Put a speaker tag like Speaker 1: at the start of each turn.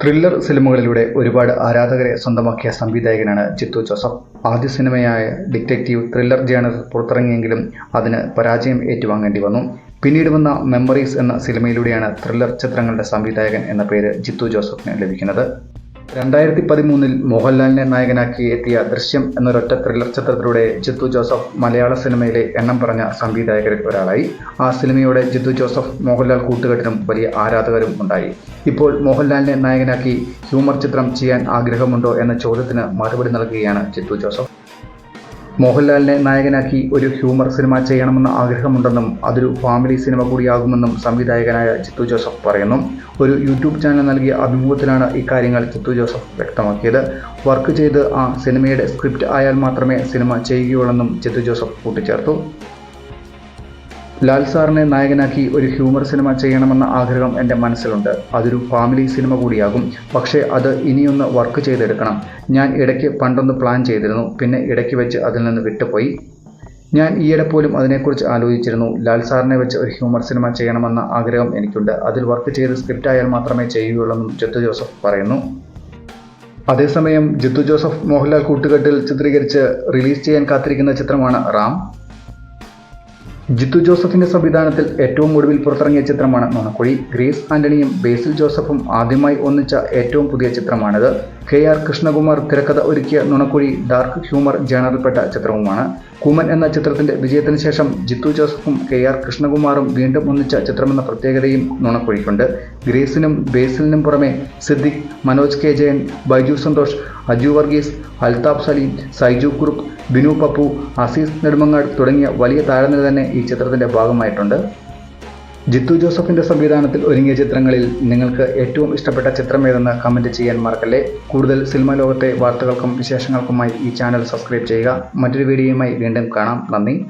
Speaker 1: Thriller സിനിമകളിലൂടെ ഒരുപാട് ആരാധകരെ സ്വന്തമാക്കിയ സംവിധായകനാണ് ചിത്തു ജോസഫ്. ആദ്യ സിനിമയായ ഡിറ്റക്റ്റീവ് ത്രില്ലർ ജേണൽ പുറത്തിറങ്ങിയെങ്കിലും അതിന് പരാജയം ഏറ്റുവാങ്ങേണ്ടി വന്നു. പിന്നീട് വന്ന മെമ്മറീസ് എന്ന സിനിമയിലൂടെയാണ് ത്രില്ലർ ചിത്രങ്ങളുടെ സംവിധായകൻ എന്ന പേര് ജിത്തു ജോസഫിന് ലഭിക്കുന്നത്. രണ്ടായിരത്തി പതിമൂന്നിൽ മോഹൻലാലിനെ നായകനാക്കി എത്തിയ ദൃശ്യം എന്നൊരൊറ്റ ത്രില്ലർ ചിത്രത്തിലൂടെ ജിത്തു ജോസഫ് മലയാള സിനിമയിലെ എണ്ണം പറഞ്ഞ സംവിധായകരിൽ ഒരാളായി. ആ സിനിമയോടെ ജിത്തു ജോസഫ് മോഹൻലാൽ കൂട്ടുകെട്ടിനും വലിയ ആരാധകരും ഉണ്ടായി. ഇപ്പോൾ മോഹൻലാലിനെ നായകനാക്കി ഹ്യൂമർ ചിത്രം ചെയ്യാൻ ആഗ്രഹമുണ്ടോ എന്ന ചോദ്യത്തിന് മറുപടി നൽകുകയാണ് ജിത്തു ജോസഫ്. മോഹൻലാലിനെ നായകനാക്കി ഒരു ഹ്യൂമർ സിനിമ ചെയ്യണമെന്ന ആഗ്രഹമുണ്ടെന്നും അതൊരു ഫാമിലി സിനിമ കൂടിയാകുമെന്നും സംവിധായകനായ ചിത്തു ജോസഫ് പറയുന്നു. ഒരു യൂട്യൂബ് ചാനൽ നൽകിയ അഭിമുഖത്തിലാണ് ഇക്കാര്യങ്ങൾ ചിത്തു ജോസഫ് വ്യക്തമാക്കിയത്. വർക്ക് ചെയ്ത് ആ സിനിമയുടെ സ്ക്രിപ്റ്റ് ആയാൽ മാത്രമേ സിനിമ ചെയ്യുകയുള്ളെന്നും ചിത്തു ജോസഫ് കൂട്ടിച്ചേർത്തു. ലാൽ സാറിനെ നായകനാക്കി ഒരു ഹ്യൂമർ സിനിമ ചെയ്യണമെന്ന ആഗ്രഹം എന്റെ മനസ്സിലുണ്ട്. അതൊരു ഫാമിലി സിനിമ കൂടിയാകും. പക്ഷേ അത് ഇനിയൊന്ന് വർക്ക് ചെയ്തെടുക്കണം. ഞാൻ ഇടയ്ക്ക് പണ്ടൊന്ന് പ്ലാൻ ചെയ്തിരുന്നു. പിന്നെ ഇടയ്ക്ക് വെച്ച് അതിൽ നിന്ന് വിട്ടുപോയി. ഞാൻ ഈയിടെ പോലും അതിനെക്കുറിച്ച് ആലോചിച്ചിരുന്നു. ലാൽ സാറിനെ വെച്ച് ഒരു ഹ്യൂമർ സിനിമ ചെയ്യണമെന്ന ആഗ്രഹം എനിക്കുണ്ട്. അതിൽ വർക്ക് ചെയ്ത് സ്ക്രിപ്റ്റ് ആയാൽ മാത്രമേ ചെയ്യുകയുള്ളെന്നും ജിത്തു ജോസഫ് പറയുന്നു. അതേസമയം ജിത്തു ജോസഫ് മോഹൻലാൽ കൂട്ടുകെട്ടിൽ ചിത്രീകരിച്ച് റിലീസ് ചെയ്യാൻ കാത്തിരിക്കുന്ന ചിത്രമാണ് റാം. ജിത്തു ജോസഫിന്റെ സംവിധാനത്തിൽ ഏറ്റവും ഒടുവിൽ പുറത്തിറങ്ങിയ ചിത്രമാണ് നുണക്കുഴി ഗ്രേസ് ആന്റണിയും ബേസിൽ ജോസഫും ആദ്യമായി ഒന്നിച്ച ഏറ്റവും പുതിയ ചിത്രമാണിത്. കെ ആർ കൃഷ്ണകുമാർ തിരക്കഥ ഒരുക്കിയ നുണക്കുഴി ഡാർക്ക് ഹ്യൂമർ ജേണറിൽപ്പെട്ട ചിത്രവുമാണ്. കുമൻ എന്ന ചിത്രത്തിന്റെ വിജയത്തിന് ശേഷം ജിത്തു ജോസഫും കെ ആർ കൃഷ്ണകുമാറും വീണ്ടും ഒന്നിച്ച ചിത്രമെന്ന പ്രത്യേകതയും നുണക്കുഴിക്കുണ്ട്. ഗ്രേസിനും ബേസിലിനും പുറമെ സിദ്ദിഖ് മനോജ് കെ ജയൻ ബൈജു സന്തോഷ് അജു വർഗീസ് അൽതാഫ് സലീം സൈജു കുറുപ്പ് ബിനു പപ്പു അസീസ് നെടുമങ്ങാട് തുടങ്ങിയ വലിയ താരനിര തന്നെ ഈ ചിത്രത്തിന്റെ ഭാഗമായിട്ടുണ്ട്. ജിത്തു ജോസഫിന്റെ സംവിധാനത്തിൽ ഒരുങ്ങിയ ചിത്രങ്ങളിൽ നിങ്ങൾക്ക് ഏറ്റവും ഇഷ്ടപ്പെട്ട ചിത്രം ഏതെന്ന് കമന്റ് ചെയ്യാൻ മറക്കല്ലേ? കൂടുതൽ സിനിമാ ലോകത്തെ വാർത്തകൾക്കും വിശേഷങ്ങൾക്കുമായി ഈ ചാനൽ സബ്സ്ക്രൈബ് ചെയ്യുക. മറ്റൊരു വീഡിയോയുമായി വീണ്ടും കാണാം. നന്ദി.